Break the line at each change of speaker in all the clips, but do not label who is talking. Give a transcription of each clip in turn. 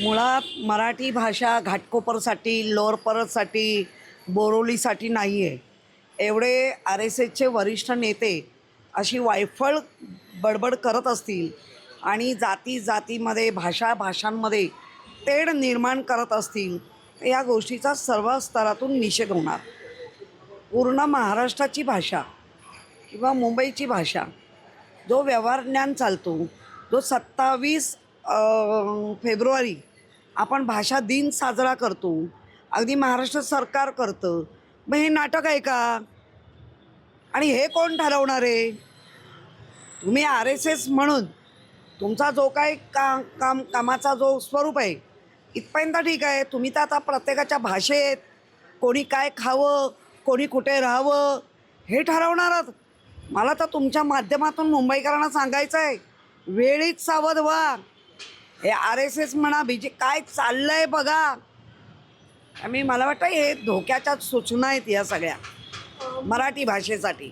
मुळात मराठी भाषा घाटकोपरसाठी लोअरपरसाठी बोरोलीसाठी नाही आहे एवढे आर एस एसचे वरिष्ठ नेते अशी वायफळ बडबड करत असतील आणि जाती जातीमध्ये भाषा भाषांमध्ये तेढ निर्माण करत असतील तर या गोष्टीचा सर्व स्तरातून निषेध होणार. पूर्ण महाराष्ट्राची भाषा किंवा मुंबईची भाषा जो व्यवहार ज्ञान चालतो जो सत्तावीस फेब्रुवारी आपण भाषा दिन साजरा करतो. अगदी महाराष्ट्र सरकार करतं. मग हे नाटक आहे का? आणि हे कोण ठरवणार आहे? तुम्ही आर एस एस म्हणून तुमचा जो काय का काम कामाचा जो स्वरूप आहे इथपर्यंत ठीक आहे. तुम्ही तर आता प्रत्येकाच्या भाषेत कोणी काय खावं कोणी कुठे राहावं हे ठरवणारच. मला तर तुमच्या माध्यमातून मुंबईकरांना सांगायचं आहे वेळीच सावध व्हा. हे आर एस एस म्हणा बी जे काय चाललं आहे बघा. आम्ही मला वाटतं हे धोक्याच्या सूचना आहेत या सगळ्या. मराठी भाषेसाठी.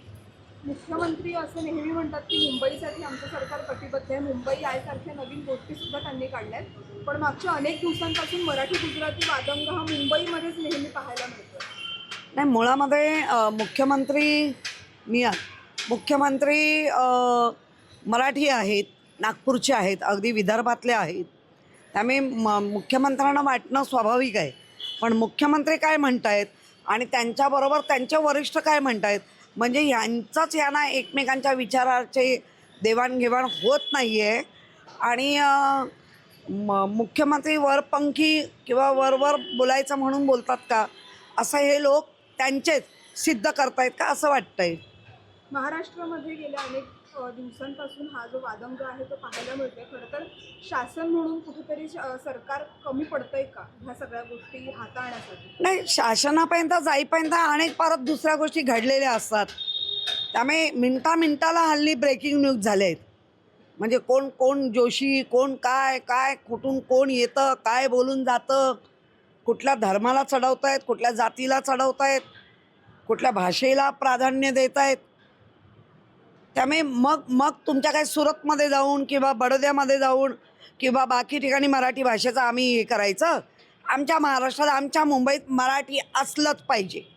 मुख्यमंत्री असं नेहमी म्हणतात की मुंबईसाठी आमचं सरकार कटिबद्ध आहे. मुंबई यासारख्या नवीन गोष्टी सुद्धा त्यांनी काढल्यात. पण मागच्या अनेक दिवसांपासून मराठी गुजराती वादंग हा मुंबईमध्येच नेहमी पाहायला मिळतो
नाही मुळामध्ये मुख्यमंत्री निया मुख्यमंत्री मराठी आहेत. नागपूरचे आहेत अगदी विदर्भातले आहेत. त्यामुळे म मुख्यमंत्र्यांना वाटणं स्वाभाविक आहे. पण मुख्यमंत्री काय म्हणत आहेत आणि त्यांच्याबरोबर त्यांचे वरिष्ठ काय म्हणत आहेत म्हणजे यांचाच यांना एकमेकांच्या विचाराचे देवाणघेवाण होत नाही आहे आणि म मुख्यमंत्री वरपंखी किंवा वरवर बोलायचं म्हणून बोलतात का? असं हे लोक त्यांचेच सिद्ध करतायत का असं वाटतंय?
महाराष्ट्रामध्ये गेल्या अनेक दिवसांपासून हा जो वादंग आहे तो पाहायला मिळतोय. खरं तर शासन म्हणून कुठेतरी श- सरकार कमी पडतंय का ह्या सगळ्या गोष्टी हाताळण्यासाठी?
नाही शासनापर्यंत जाईपर्यंत अनेक परत दुसऱ्या गोष्टी घडलेल्या असतात. त्यामुळे मिनटा मिनटाला हल्ली ब्रेकिंग न्यूज झाले आहेत म्हणजे कोण कोण जोशी कोण काय काय कुठून कोण येतं काय बोलून जातं कुठल्या धर्माला चढवत आहेत कुठल्या जातीला चढवत आहेत कुठल्या भाषेला प्राधान्य देत आहेत त्यामुळे मग मग तुमच्या काय सुरतमध्ये जाऊन किंवा बडोद्यामध्ये जाऊन किंवा बाकी ठिकाणी मराठी भाषेचं आम्ही हे करायचं. आमच्या महाराष्ट्रात आमच्या मुंबईत मराठी असलंच पाहिजे.